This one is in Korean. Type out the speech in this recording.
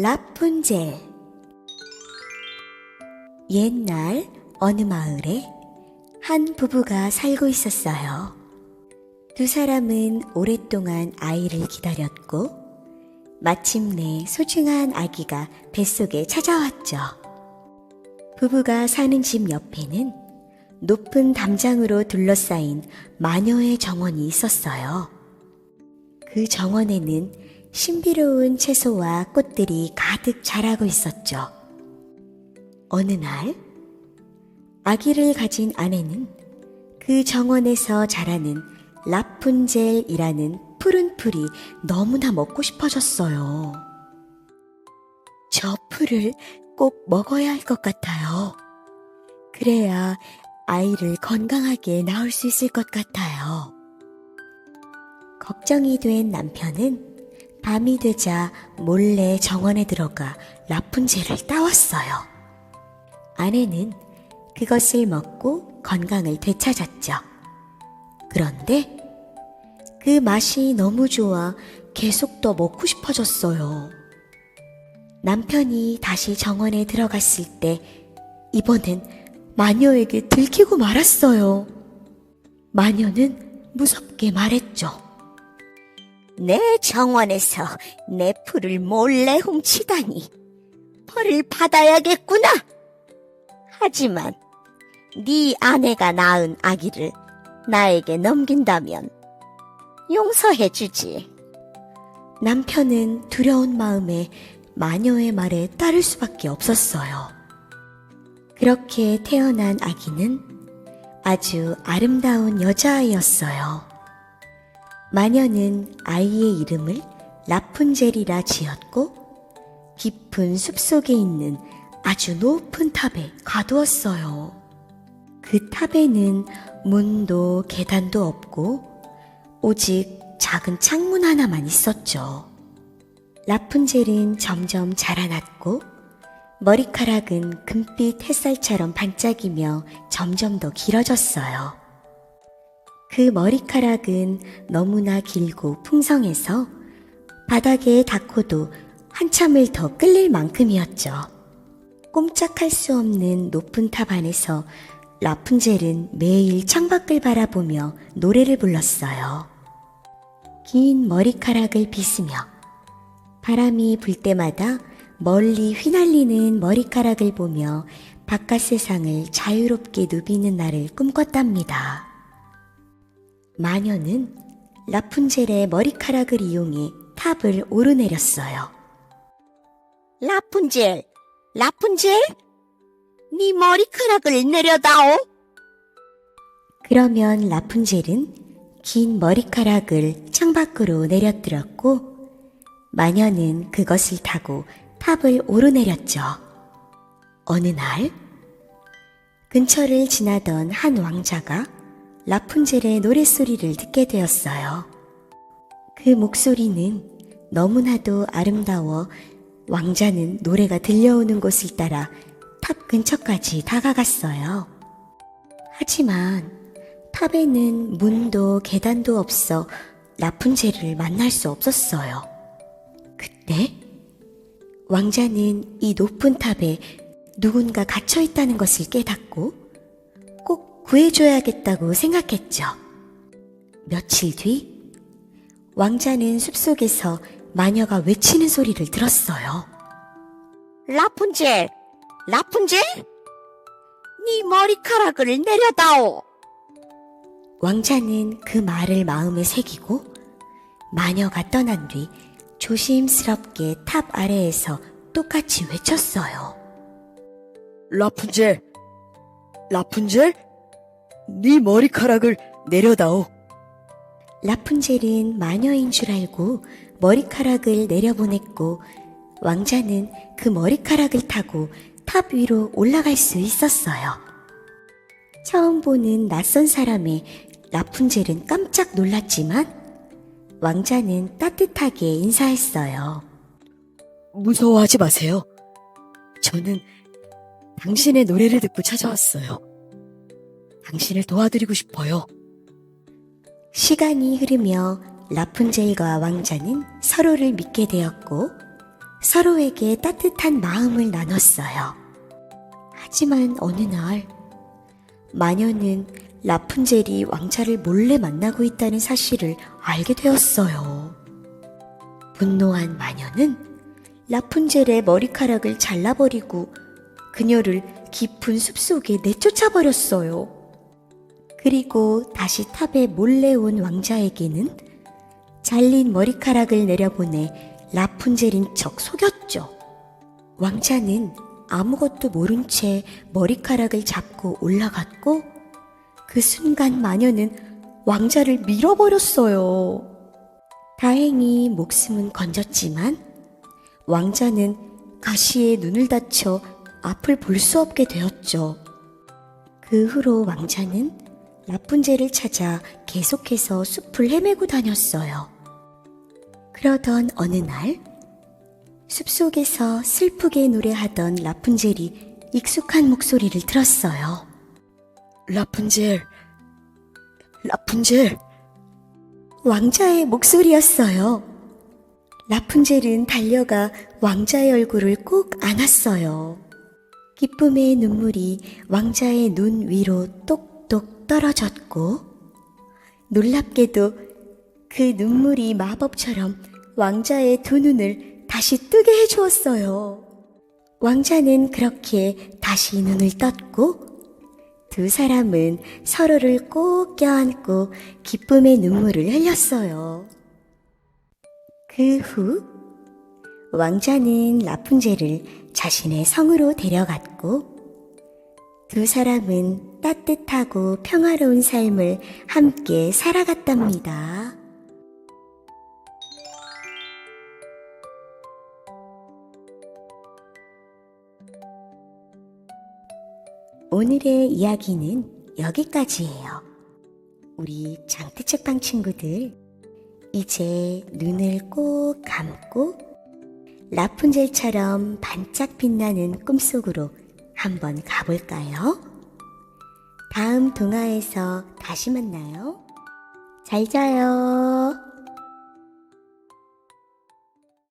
라푼젤 옛날 어느 마을에 한 부부가 살고 있었어요. 두 사람은 오랫동안 아이를 기다렸고 마침내 소중한 아기가 뱃속에 찾아왔죠. 부부가 사는 집 옆에는 높은 담장으로 둘러싸인 마녀의 정원이 있었어요. 그 정원에는 신비로운 채소와 꽃들이 가득 자라고 있었죠. 어느 날, 아기를 가진 아내는 그 정원에서 자라는 라푼젤이라는 푸른 풀이 너무나 먹고 싶어졌어요. 저 풀을 꼭 먹어야 할 것 같아요. 그래야 아이를 건강하게 낳을 수 있을 것 같아요. 걱정이 된 남편은 밤이 되자 몰래 정원에 들어가 라푼젤을 따왔어요. 아내는 그것을 먹고 건강을 되찾았죠. 그런데 그 맛이 너무 좋아 계속 더 먹고 싶어졌어요. 남편이 다시 정원에 들어갔을 때 이번엔 마녀에게 들키고 말았어요. 마녀는 무섭게 말했죠. 내 정원에서 내 풀을 몰래 훔치다니 벌을 받아야겠구나. 하지만 네 아내가 낳은 아기를 나에게 넘긴다면 용서해 주지. 남편은 두려운 마음에 마녀의 말에 따를 수밖에 없었어요. 그렇게 태어난 아기는 아주 아름다운 여자아이였어요. 마녀는 아이의 이름을 라푼젤이라 지었고 깊은 숲 속에 있는 아주 높은 탑에 가두었어요. 그 탑에는 문도 계단도 없고 오직 작은 창문 하나만 있었죠. 라푼젤은 점점 자라났고 머리카락은 금빛 햇살처럼 반짝이며 점점 더 길어졌어요. 그 머리카락은 너무나 길고 풍성해서 바닥에 닿고도 한참을 더 끌릴 만큼이었죠. 꼼짝할 수 없는 높은 탑 안에서 라푼젤은 매일 창밖을 바라보며 노래를 불렀어요. 긴 머리카락을 빗으며 바람이 불 때마다 멀리 휘날리는 머리카락을 보며 바깥 세상을 자유롭게 누비는 날을 꿈꿨답니다. 마녀는 라푼젤의 머리카락을 이용해 탑을 오르내렸어요. 라푼젤, 라푼젤, 네 머리카락을 내려다오. 그러면 라푼젤은 긴 머리카락을 창밖으로 내려들었고 마녀는 그것을 타고 탑을 오르내렸죠. 어느 날 근처를 지나던 한 왕자가 라푼젤의 노랫소리를 듣게 되었어요. 그 목소리는 너무나도 아름다워 왕자는 노래가 들려오는 곳을 따라 탑 근처까지 다가갔어요. 하지만 탑에는 문도 계단도 없어 라푼젤을 만날 수 없었어요. 그때 왕자는 이 높은 탑에 누군가 갇혀 있다는 것을 깨닫고 꼭 구해줘야겠다고 생각했죠. 며칠 뒤 왕자는 숲속에서 마녀가 외치는 소리를 들었어요. 라푼젤, 라푼젤, 네 머리카락을 내려다오. 왕자는 그 말을 마음에 새기고 마녀가 떠난 뒤 조심스럽게 탑 아래에서 똑같이 외쳤어요. 라푼젤, 라푼젤, 네 머리카락을 내려다오. 라푼젤은 마녀인 줄 알고 머리카락을 내려보냈고 왕자는 그 머리카락을 타고 탑 위로 올라갈 수 있었어요. 처음 보는 낯선 사람의 라푼젤은 깜짝 놀랐지만 왕자는 따뜻하게 인사했어요. 무서워하지 마세요. 저는 당신의 노래를 듣고 찾아왔어요. 당신을 도와드리고 싶어요. 시간이 흐르며 라푼젤과 왕자는 서로를 믿게 되었고 서로에게 따뜻한 마음을 나눴어요. 하지만 어느 날 마녀는 라푼젤이 왕자를 몰래 만나고 있다는 사실을 알게 되었어요. 분노한 마녀는 라푼젤의 머리카락을 잘라버리고 그녀를 깊은 숲속에 내쫓아 버렸어요. 그리고 다시 탑에 몰래 온 왕자에게는 잘린 머리카락을 내려보내 라푼젤인 척 속였죠. 왕자는 아무것도 모른 채 머리카락을 잡고 올라갔고 그 순간 마녀는 왕자를 밀어버렸어요. 다행히 목숨은 건졌지만 왕자는 가시에 눈을 다쳐 앞을 볼 수 없게 되었죠. 그 후로 왕자는 라푼젤을 찾아 계속해서 숲을 헤매고 다녔어요. 그러던 어느 날 숲속에서 슬프게 노래하던 라푼젤이 익숙한 목소리를 들었어요. 라푼젤, 라푼젤, 왕자의 목소리였어요. 라푼젤은 달려가 왕자의 얼굴을 꼭 안았어요. 기쁨의 눈물이 왕자의 눈 위로 똑똑 떨어졌고, 놀랍게도 그 눈물이 마법처럼 왕자의 두 눈을 다시 뜨게 해 주었어요. 왕자는 그렇게 다시 눈을 떴고, 두 사람은 서로를 꼭 껴안고 기쁨의 눈물을 흘렸어요. 그 후, 왕자는 라푼젤을 자신의 성으로 데려갔고, 두 사람은 따뜻하고 평화로운 삶을 함께 살아갔답니다. 오늘의 이야기는 여기까지예요. 우리 장태책방 친구들, 이제 눈을 꼭 감고 라푼젤처럼 반짝 빛나는 꿈속으로 한번 가볼까요? 다음 동화에서 다시 만나요. 잘 자요.